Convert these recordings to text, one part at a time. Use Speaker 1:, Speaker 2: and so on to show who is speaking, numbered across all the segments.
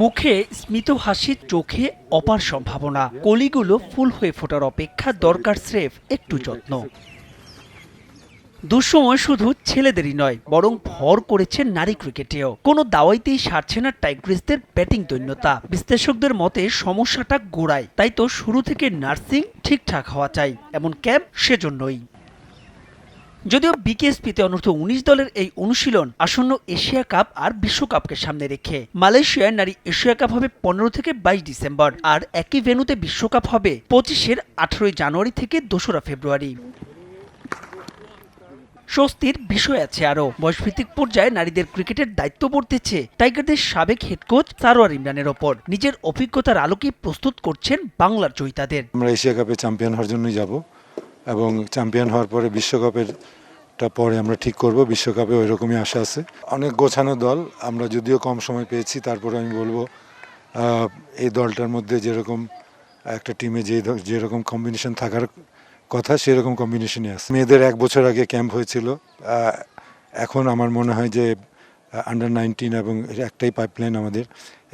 Speaker 1: মুখে স্মিত হাসি চোখে অপার সম্ভাবনা। কলিগুলো ফুল হয়ে ফোটার অপেক্ষা দরকার স্রেফ একটু যত্ন। দুঃসময় শুধু ছেলেদেরই নয়, বরং ভর করেছে নারী ক্রিকেটেও। কোনো দাওয়াইতেই সারছে না টাইগ্রিসদের ব্যাটিং দৈন্যতা। বিশ্লেষকদের মতে সমস্যাটা গোড়ায়, তাই তো শুরু থেকে নার্সিং ঠিকঠাক হওয়া চাই, এমন ক্যাম্প সেজন্যই। যদিও বিকেএসপিতে অনূর্ধ্ব উনিশ দলের এই অনুশীলন আসন্ন এশিয়া কাপ আর বিশ্বকাপকে সামনে রেখে। মালয়েশিয়ায় নারী এশিয়া কাপ হবে পনেরো থেকে বাইশ ডিসেম্বর, আর একই ভেন্যুতে বিশ্বকাপ হবে পঁচিশের আঠারোই জানুয়ারি থেকে দোসরা ফেব্রুয়ারি। স্বস্তির বিষয় আছে আরও। বয়সভিত্তিক পর্যায়ে নারীদের ক্রিকেটের দায়িত্ব পড়তেছে টাইগারদের সাবেক হেড কোচ সারোয়ার ইমরানের ওপর। নিজের অভিজ্ঞতার আলোকে প্রস্তুত করছেন বাংলার জয়িতাদের।
Speaker 2: আমরা এশিয়া কাপে চ্যাম্পিয়ন হওয়ার জন্যই যাব। এবং চ্যাম্পিয়ন হওয়ার পরে বিশ্বকাপেরটা পরে আমরা ঠিক করব, বিশ্বকাপে ওই রকমই আশা আছে। অনেক গোছানো দল, আমরা যদিও কম সময় পেয়েছি, তারপরে আমি বলব এই দলটার মধ্যে যেরকম একটা টিমে যে যেরকম কম্বিনেশন থাকার কথা, সেরকম কম্বিনেশনই আছে। মেয়েদের এক বছর আগে ক্যাম্প হয়েছিল এখন আমার মনে হয় যে আন্ডার নাইনটিন এবং একটাই পাইপলাইন আমাদের।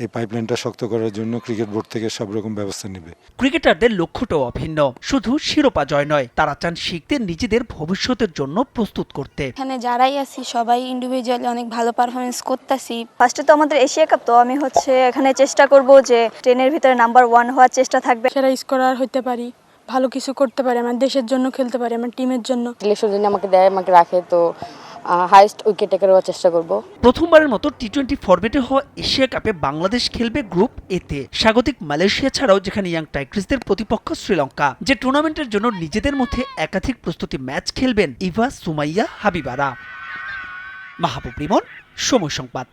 Speaker 2: এই পাইপলাইনটা শক্ত করার জন্য ক্রিকেট বোর্ড থেকে সব রকম ব্যবস্থা নেবে।
Speaker 1: ক্রিকেটারদের লক্ষ্যটাও অভিন্ন। শুধু শিরোপা জয় নয় তারা চান শিখতে নিজেদের ভবিষ্যতের জন্য প্রস্তুত করতে।
Speaker 3: এখানে যারাই আছি সবাই ইন্ডিভিজুয়ালি অনেক ভালো পারফরমেন্স করতেছি।
Speaker 4: ফার্স্টে তো আমাদের এশিয়া কাপ তো আমি হচ্ছে এখানে চেষ্টা করব যে ট্রেনের ভিতরে নাম্বার ওয়ান হওয়ার চেষ্টা থাকবে।
Speaker 5: সেরা স্কোরার হতে পারি ভালো কিছু করতে পারি আমার দেশের জন্য খেলতে পারি আমার টিমের জন্য।
Speaker 6: সিলেকশন যদি আমাকে দেয় আমাকে রাখে তো হাইস্ট উইকেট টেকার চেষ্টা করব।
Speaker 1: প্রথমবারের মতো টি টোয়েন্টি ফরম্যাটে হওয়া এশিয়া কাপে বাংলাদেশ খেলবে গ্রুপ এতে স্বাগতিক মালয়েশিয়া ছাড়াও যেখানে ইয়াং টাইগ্রিসদের প্রতিপক্ষ শ্রীলঙ্কা। যে টুর্নামেন্টের জন্য নিজেদের মধ্যে একাধিক প্রস্তুতি ম্যাচ খেলবেন ইভা সুমাইয়া হাবিবারা। মাহবুব রিমন, সময় সংবাদ।